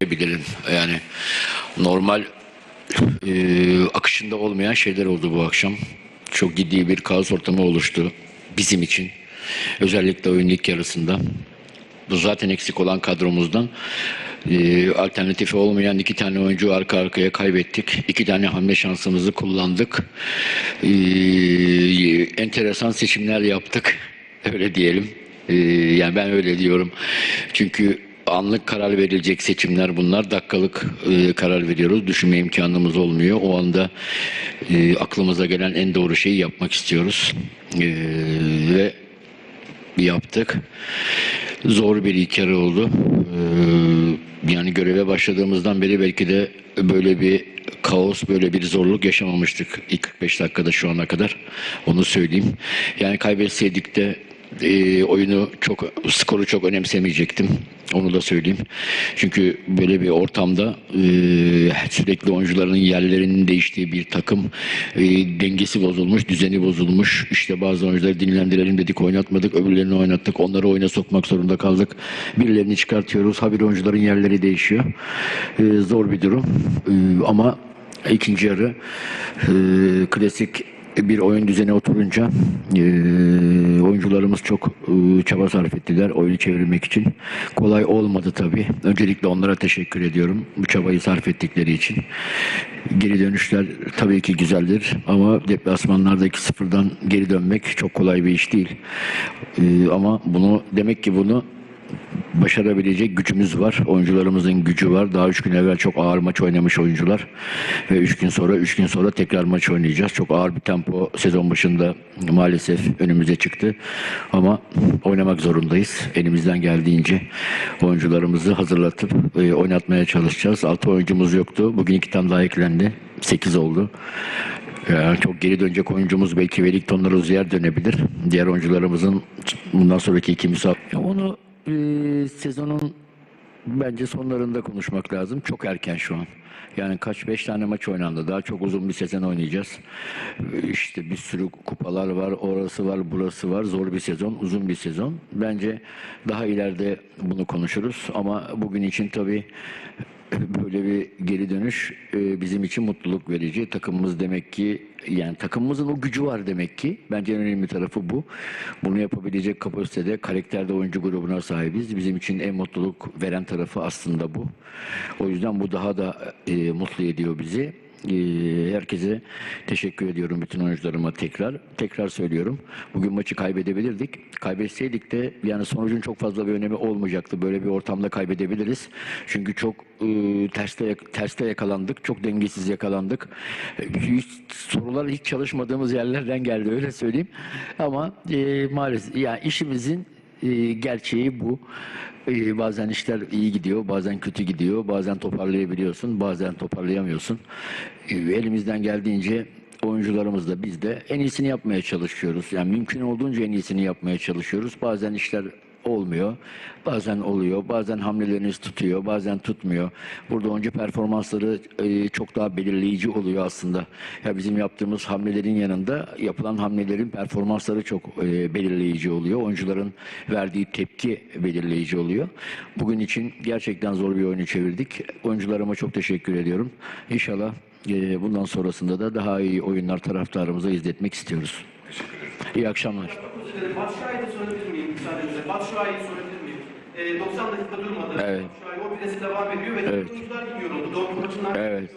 diyebilirim. Yani normal e, akışında olmayan şeyler oldu bu akşam. Çok ciddi bir kaos ortamı oluştu bizim için. Özellikle oyun ilk yarısında. Bu zaten eksik olan kadromuzdan e, alternatifi olmayan iki tane oyuncu arka arkaya kaybettik. İki tane hamle şansımızı kullandık. E, enteresan seçimler yaptık. Öyle diyelim. E, yani ben öyle diyorum. Çünkü anlık karar verilecek seçimler bunlar. Dakikalık e, karar veriyoruz. Düşünme imkanımız olmuyor. O anda e, aklımıza gelen en doğru şeyi yapmak istiyoruz. E, ve yaptık. Zor bir ilk yarı oldu. Ee, yani göreve başladığımızdan beri belki de böyle bir kaos, böyle bir zorluk yaşamamıştık ilk 45 dakikada şu ana kadar. Onu söyleyeyim. Yani kaybetseydik de e, oyunu çok, skoru çok önemsemeyecektim. Onu da söyleyeyim. Çünkü böyle bir ortamda e, sürekli oyuncuların yerlerinin değiştiği bir takım e, dengesi bozulmuş, düzeni bozulmuş. İşte bazı oyuncuları dinlendirelim dedik, oynatmadık. Öbürlerini oynattık. Onları oyuna sokmak zorunda kaldık. Birilerini çıkartıyoruz. Habire oyuncuların yerleri değişiyor. E, zor bir durum. E, ama ikinci yarı e, klasik bir oyun düzeni oturunca e, oyuncularımız çok e, çaba sarf ettiler oyunu çevirmek için. Kolay olmadı tabii. Öncelikle onlara teşekkür ediyorum bu çabayı sarf ettikleri için. Geri dönüşler tabii ki güzeldir ama deplasmanlarda 2-0'dan geri dönmek çok kolay bir iş değil. E, ama bunu demek ki bunu başarabilecek gücümüz var. Oyuncularımızın gücü var. Daha üç gün evvel çok ağır maç oynamış oyuncular. Ve üç gün sonra, üç gün sonra tekrar maç oynayacağız. Çok ağır bir tempo sezon başında maalesef önümüze çıktı. Ama oynamak zorundayız. Elimizden geldiğince oyuncularımızı hazırlatıp e, oynatmaya çalışacağız. Altı oyuncumuz yoktu. Bugün iki tane daha eklendi. Sekiz oldu. Yani çok geri dönecek oyuncumuz belki Wellington'la Rozier dönebilir. Diğer oyuncularımızın bundan sonraki iki misafir. Onu e, sezonun bence sonlarında konuşmak lazım. Çok erken şu an. Yani kaç beş tane maç oynandı. Daha çok uzun bir sezon oynayacağız. İşte bir sürü kupalar var. Orası var, burası var. Zor bir sezon, uzun bir sezon. Bence daha ileride bunu konuşuruz. Ama bugün için tabii böyle bir geri dönüş e, bizim için mutluluk verici. Takımımız demek ki yani takımımızın o gücü var demek ki. Bence en önemli tarafı bu. Bunu yapabilecek kapasitede karakterde oyuncu grubuna sahibiz. Bizim için en mutluluk veren tarafı aslında bu. O yüzden bu daha da e, mutlu ediyor bizi. E, herkese teşekkür ediyorum bütün oyuncularıma tekrar. Tekrar söylüyorum. Bugün maçı kaybedebilirdik. Kaybetseydik de yani sonucun çok fazla bir önemi olmayacaktı. Böyle bir ortamda kaybedebiliriz. Çünkü çok e, terste terste yakalandık. Çok dengesiz yakalandık. Hiç, sorular hiç çalışmadığımız yerlerden geldi öyle söyleyeyim. Ama e, maalesef yani işimizin e, gerçeği bu. E, bazen işler iyi gidiyor, bazen kötü gidiyor, bazen toparlayabiliyorsun, bazen toparlayamıyorsun. E, elimizden geldiğince oyuncularımız da biz de en iyisini yapmaya çalışıyoruz. Yani mümkün olduğunca en iyisini yapmaya çalışıyoruz. Bazen işler olmuyor. Bazen oluyor. Bazen hamleleriniz tutuyor. Bazen tutmuyor. Burada oyuncu performansları e, çok daha belirleyici oluyor aslında. Ya bizim yaptığımız hamlelerin yanında yapılan hamlelerin performansları çok e, belirleyici oluyor. Oyuncuların verdiği tepki belirleyici oluyor. Bugün için gerçekten zor bir oyunu çevirdik. Oyuncularıma çok teşekkür ediyorum. İnşallah e, bundan sonrasında da daha iyi oyunlar taraftarımıza izletmek istiyoruz. İyi akşamlar. Özür dilerim. Şuay'ı müsaadenizle? Batu Şuay'ı sorabilir miyim? Ee, 90 dakika durmadı. Evet. Batu Şuay o presi devam ediyor ve Evet. oyuncular gidiyor oldu. Dortmund maçından Evet.